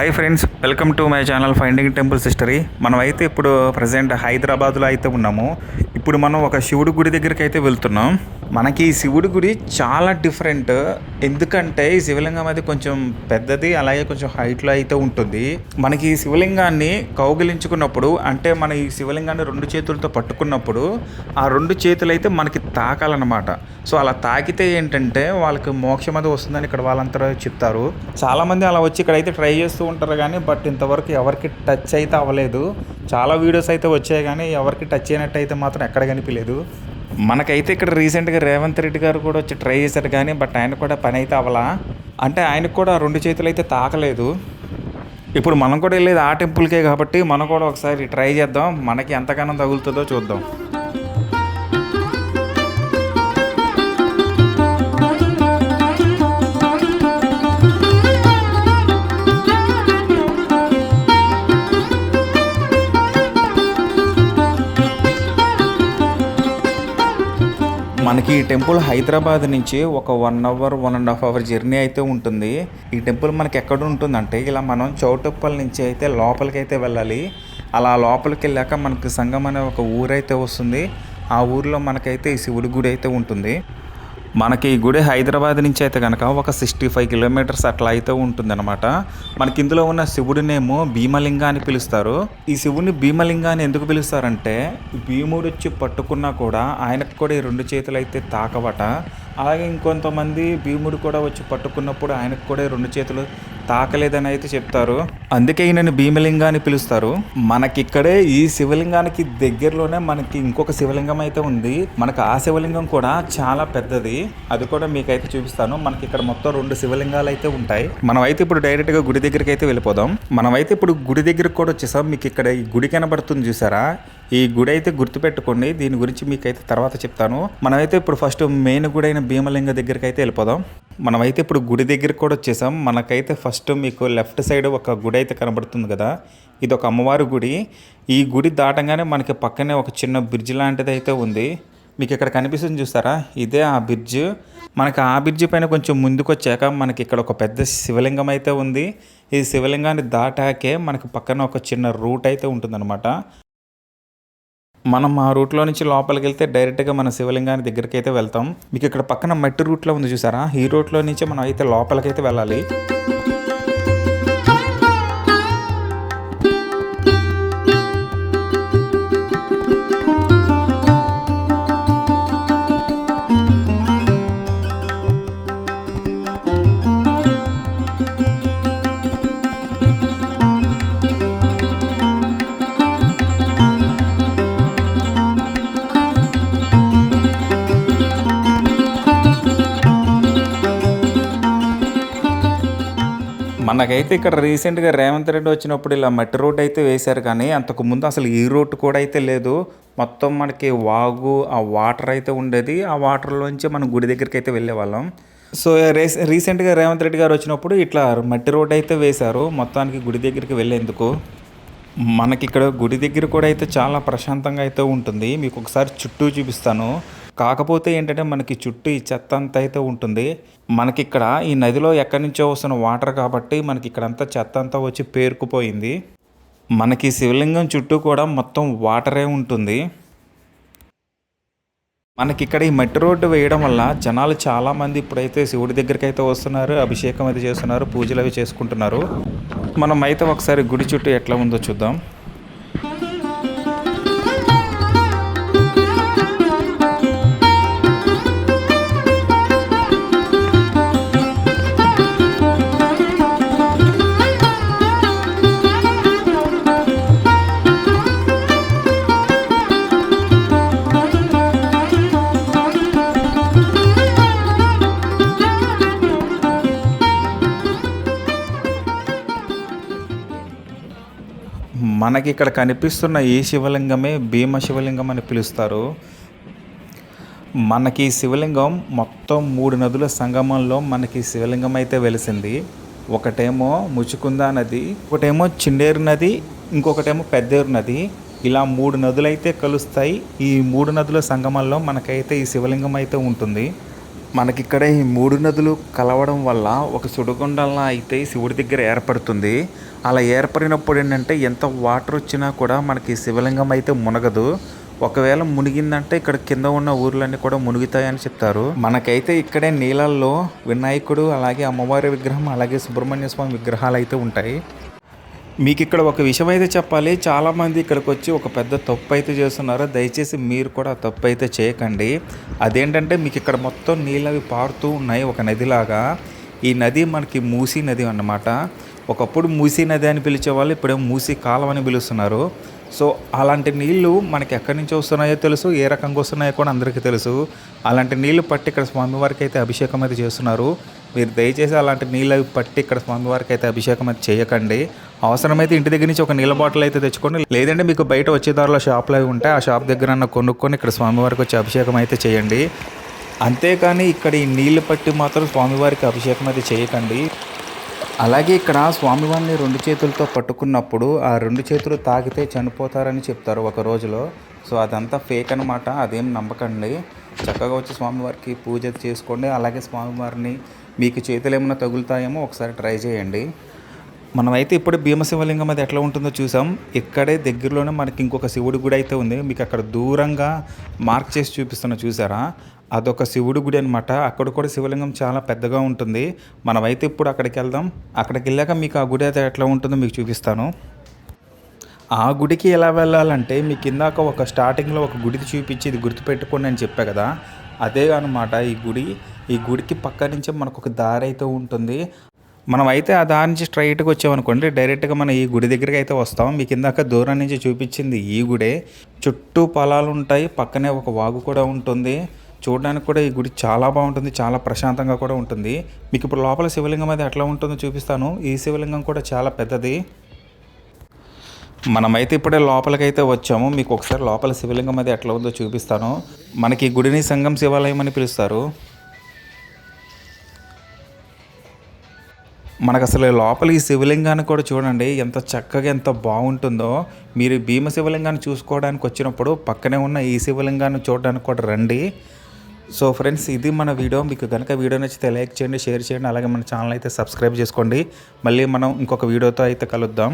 Hi friends welcome to my channel finding temples history మనమైతే ఇప్పుడు present హైదరాబాద్లో అయితే ఉన్నాము. ఇప్పుడు మనం ఒక శివుడి గుడి దగ్గరికి అయితే వెళ్తున్నాం. మనకి ఈ శివుడి గుడి చాలా డిఫరెంట్ ఎందుకంటే ఈ శివలింగం అది కొంచెం పెద్దది అలాగే కొంచెం హైట్లో అయితే ఉంటుంది. మనకి ఈ శివలింగాన్ని కౌగిలించుకున్నప్పుడు అంటే మన ఈ శివలింగాన్ని రెండు చేతులతో పట్టుకున్నప్పుడు ఆ రెండు చేతులు అయితే మనకి తాకాలన్నమాట. సో అలా తాకితే ఏంటంటే వాళ్ళకి మోక్షం అది వస్తుందని ఇక్కడ వాళ్ళంతా చెప్తారు. చాలామంది అలా వచ్చి ఇక్కడ అయితే ట్రై చేస్తూ ఉంటారు కానీ బట్ ఇంతవరకు ఎవరికి టచ్ అయితే అవ్వలేదు. చాలా వీడియోస్ అయితే వచ్చాయి కానీ ఎవరికి టచ్ అయినట్టు అయితే మాత్రం ఎక్కడ కనిపించలేదు మనకైతే ఇక్కడ రీసెంట్గా రేవంత్ రెడ్డి గారు కూడా వచ్చి ట్రై చేశారు కానీ బట్ ఆయన కూడా పని అయితే అవ్వలా. అంటే ఆయనకు కూడా రెండు చేతులు అయితే తాకలేదు. ఇప్పుడు మనం కూడా వెళ్ళేది ఆ టెంపుల్కే కాబట్టి మనం కూడా ఒకసారి ట్రై చేద్దాం. మనకి ఎంతగానో తగులుతుందో చూద్దాం. మనకి ఈ టెంపుల్ హైదరాబాద్ నుంచి ఒక one hour one and half hour journey అయితే ఉంటుంది. ఈ టెంపుల్ మనకి ఎక్కడ ఉంటుందంటే ఇలా మనం చౌటుప్పల్ నుంచి అయితే లోపలికి అయితే వెళ్ళాలి. అలా లోపలికి వెళ్ళాక మనకి సంగం అనే ఒక ఊరైతే వస్తుంది. ఆ ఊరిలో మనకైతే ఈ శివుడి గుడి అయితే ఉంటుంది. మనకి ఈ గుడి హైదరాబాద్ నుంచి అయితే కనుక ఒక సిక్స్టీ ఫైవ్ కిలోమీటర్స్ అట్లా అయితే ఉంటుందన్నమాట. మనకి ఇందులో ఉన్న శివుడినేమో భీమలింగ అని పిలుస్తారు. ఈ శివుడిని భీమలింగ అని ఎందుకు పిలుస్తారంటే భీముడు వచ్చి పట్టుకున్నా కూడా ఆయనకు కూడా ఈ రెండు చేతులు అయితే తాకవట. అలాగే ఇంకొంతమంది భీముడు కూడా వచ్చి పట్టుకున్నప్పుడు ఆయనకు కూడా రెండు చేతులు తాకలేదని అయితే చెప్తారు. అందుకే ఈయనని భీమలింగ అని పిలుస్తారు. మనకిక్కడే ఈ శివలింగానికి దగ్గరలోనే మనకి ఇంకొక శివలింగం అయితే ఉంది. మనకు ఆ శివలింగం కూడా చాలా పెద్దది. అది కూడా మీకైతే చూపిస్తాను. మనకి ఇక్కడ మొత్తం రెండు శివలింగాలు అయితే ఉంటాయి. మనం అయితే ఇప్పుడు డైరెక్ట్గా గుడి దగ్గరికి అయితే వెళ్ళిపోదాం. మనం అయితే ఇప్పుడు గుడి దగ్గరికి కూడా వచ్చేసాం. మీకు ఇక్కడ ఈ గుడి కనబడుతుంది చూసారా? ఈ గుడి అయితే గుర్తుపెట్టుకోండి. దీని గురించి మీకైతే తర్వాత చెప్తాను. మనమైతే ఇప్పుడు ఫస్ట్ మెయిన్ గుడి అయిన భీమలింగ దగ్గరికి అయితే వెళ్ళిపోదాం. మనమైతే ఇప్పుడు గుడి దగ్గరికి కూడా వచ్చేసాం. మనకైతే ఫస్ట్ మీకు లెఫ్ట్ సైడ్ ఒక గుడి అయితే కనబడుతుంది కదా. ఇది ఒక అమ్మవారి గుడి. ఈ గుడి దాటంగానే మనకి పక్కనే ఒక చిన్న బ్రిడ్జ్ లాంటిది అయితే ఉంది. మీకు ఇక్కడ కనిపిస్తుంది చూస్తారా? ఇదే ఆ బ్రిడ్జ్. మనకి ఆ బ్రిడ్జ్ పైన కొంచెం ముందుకు వచ్చాక మనకి ఇక్కడ ఒక పెద్ద శివలింగం అయితే ఉంది. ఈ శివలింగాన్ని దాటాకే మనకి పక్కన ఒక చిన్న రూట్ అయితే ఉంటుందన్నమాట. మనం ఆ రూట్లో నుంచి లోపలికి వెళ్తే డైరెక్ట్గా మన శివలింగాన్ని దగ్గరికి అయితే వెళ్తాం. మీకు ఇక్కడ పక్కన మట్టి రూట్లో ఉంది చూసారా? ఈ రూట్లో నుంచి మనం అయితే లోపలికైతే వెళ్ళాలి. మనకైతే ఇక్కడ రీసెంట్గా రేవంత్ రెడ్డి వచ్చినప్పుడు ఇలా మట్టి రోడ్ అయితే వేశారు కానీ అంతకు ముందు అసలు ఈ రోడ్ కూడా అయితే లేదు. మొత్తం మనకి వాగు ఆ వాటర్ అయితే ఉండేది. ఆ వాటర్లోంచి మనం గుడి దగ్గరికి అయితే వెళ్ళే వాళ్ళం సో రీస్ రీసెంట్గా రేవంత్ రెడ్డి గారు వచ్చినప్పుడు ఇట్లా మట్టి రోడ్ అయితే వేశారు. మొత్తానికి గుడి దగ్గరికి వెళ్ళేందుకు. మనకి ఇక్కడ గుడి దగ్గర కూడా అయితే చాలా ప్రశాంతంగా అయితే ఉంటుంది. మీకు ఒకసారి చుట్టూ చూపిస్తాను. కాకపోతే ఏంటంటే మనకి చుట్టూ ఈ చెత్త అంతా అయితే ఉంటుంది. మనకి ఇక్కడ ఈ నదిలో ఎక్కడి నుంచో వస్తున్న వాటర్ కాబట్టి మనకి ఇక్కడంతా చెత్త అంతా వచ్చి పేరుకుపోయింది. మనకి శివలింగం చుట్టూ కూడా మొత్తం వాటరే ఉంటుంది. మనకి ఇక్కడ ఈ మట్టి రోడ్డు వేయడం వల్ల జనాలు చాలా మంది ఇప్పుడైతే శివుడి దగ్గరికి అయితే వస్తున్నారు అభిషేకం అయితే చేస్తున్నారు పూజలు అవి చేసుకుంటున్నారు. మనం అయితే ఒకసారి గుడి చుట్టూ ఎట్లా ఉందో చూద్దాం. మనకి ఇక్కడ కనిపిస్తున్న ఈ శివలింగమే భీమ శివలింగం అని పిలుస్తారు. మనకి ఈ శివలింగం మొత్తం మూడు నదుల సంగమంలో మనకి శివలింగం అయితే వెలిసింది. ఒకటేమో ముచుకుంద నది ఒకటేమో చిండేరు నది ఇంకొకటేమో పెద్దేరు నది. ఇలా మూడు నదులైతే కలుస్తాయి. ఈ మూడు నదుల సంగమంలో మనకైతే ఈ శివలింగం అయితే ఉంటుంది. మనకి ఇక్కడ ఈ మూడు నదులు కలవడం వల్ల ఒక సుడిగుండంలా అయితే శివుడి దగ్గర ఏర్పడుతుంది. అలా ఏర్పడినప్పుడు ఏంటంటే ఎంత వాటర్ వచ్చినా కూడా మనకి శివలింగం అయితే మునగదు. ఒకవేళ మునిగిందంటే ఇక్కడ కింద ఉన్న ఊర్లన్నీ కూడా మునుగుతాయని చెప్తారు. మనకైతే ఇక్కడే నీళ్ళల్లో వినాయకుడు అలాగే అమ్మవారి విగ్రహం అలాగే సుబ్రహ్మణ్య స్వామి విగ్రహాలు అయితే ఉంటాయి. మీకు ఇక్కడ ఒక విషయం అయితే చెప్పాలి. చాలామంది ఇక్కడికి వచ్చి ఒక పెద్ద తప్పు అయితే చేస్తున్నారు. దయచేసి మీరు కూడా తప్పు అయితే చేయకండి. అదేంటంటే మీకు ఇక్కడ మొత్తం నీళ్ళు అవి పారుతూ ఉన్నాయి ఒక నదిలాగా. ఈ నది మనకి మూసీ నది అన్నమాట. ఒకప్పుడు మూసీ నది అని పిలిచేవాళ్ళు ఇప్పుడేమో మూసీ కాలం అని పిలుస్తున్నారు. సో అలాంటి నీళ్ళు మనకి ఎక్కడి నుంచి వస్తున్నాయో తెలుసు ఏ రకంగా వస్తున్నాయో కూడా అందరికీ తెలుసు. అలాంటి నీళ్ళు పట్టి ఇక్కడ స్వామివారికి అయితే అభిషేకం అయితే చేస్తున్నారు. మీరు దయచేసి అలాంటి నీళ్ళు అవి పట్టి ఇక్కడ స్వామివారికి అయితే అభిషేకం అయితే చేయకండి. అవసరమైతే ఇంటి దగ్గర నుంచి ఒక నీళ్ళ బాటిల్ అయితే తెచ్చుకోండి లేదంటే మీకు బయట వచ్చే దారిలో షాపులు అవి ఉంటే ఆ షాప్ దగ్గర అన్న కొనుక్కొని ఇక్కడ స్వామివారికి వచ్చి అభిషేకం అయితే చేయండి. అంతేకాని ఇక్కడ ఈ నీళ్ళు పట్టి మాత్రం స్వామివారికి అభిషేకం అయితే చేయకండి. అలాగే ఇక్కడ స్వామివారిని రెండు చేతులతో పట్టుకున్నప్పుడు ఆ రెండు చేతులు తాగితే చనిపోతారని చెప్తారు ఒక రోజులో. సో అదంతా ఫేక్ అనమాట అదేం నమ్మకండి. చక్కగా వచ్చి స్వామివారికి పూజ చేసుకోండి. అలాగే స్వామివారిని మీకు చేతులు ఏమైనా తగులుతాయేమో ఒకసారి ట్రై చేయండి. మనమైతే ఇప్పుడు భీమశివలింగం అది ఎట్లా ఉంటుందో చూసాం. ఇక్కడే దగ్గరలోనే మనకి ఇంకొక శివుడి గుడి అయితే ఉంది. మీకు అక్కడ దూరంగా మార్క్ చేసి చూపిస్తున్న చూసారా? అదొక శివుడి గుడి అనమాట అక్కడ కూడా శివలింగం చాలా పెద్దగా ఉంటుంది. మనమైతే ఇప్పుడు అక్కడికి వెళ్దాం. అక్కడికి వెళ్ళాక మీకు ఆ గుడి అయితే ఎట్లా ఉంటుందో మీకు చూపిస్తాను. ఆ గుడికి ఎలా వెళ్ళాలంటే మీకు ఇందాక ఒక స్టార్టింగ్లో ఒక గుడికి చూపించి ఇది గుర్తుపెట్టుకోండి అని చెప్పా కదా. అదే అనమాట ఈ గుడి. ఈ గుడికి పక్క నుంచి మనకు ఒక దారి అయితే ఉంటుంది. మనం అయితే ఆ దారి నుంచి స్ట్రైట్గా వచ్చామనుకోండి డైరెక్ట్గా మనం ఈ గుడి దగ్గరికి అయితే వస్తాం. మీకు ఇందాక దూరం నుంచి చూపించింది ఈ గుడే. చుట్టూ పొలాలు ఉంటాయి. పక్కనే ఒక వాగు కూడా ఉంటుంది. చూడడానికి కూడా ఈ గుడి చాలా బాగుంటుంది చాలా ప్రశాంతంగా కూడా ఉంటుంది. మీకు ఇప్పుడు లోపల శివలింగం అది ఎట్లా ఉంటుందో చూపిస్తాను. ఈ శివలింగం కూడా చాలా పెద్దది. మనమైతే ఇప్పుడే లోపలికైతే వచ్చాము. మీకు ఒకసారి లోపల శివలింగం అది ఎట్లా ఉందో చూపిస్తాను. మనకి ఈ గుడిని సంఘం శివాలయం అని పిలుస్తారు. మనకు అసలు లోపల ఈ శివలింగాన్ని కూడా చూడండి ఎంత చక్కగా ఎంత బాగుంటుందో. మీరు భీమ శివలింగాన్ని చూసుకోవడానికి వచ్చినప్పుడు పక్కనే ఉన్న ఈ శివలింగాన్ని చూడడానికి కూడా రండి. సో ఫ్రెండ్స్ ఇది మన వీడియో. మీకు కనుక వీడియో నచ్చితే లైక్ చేయండి షేర్ చేయండి అలాగే మన ఛానల్ అయితే సబ్స్క్రైబ్ చేసుకోండి. మళ్ళీ మనం ఇంకొక వీడియోతో అయితే కలుద్దాం.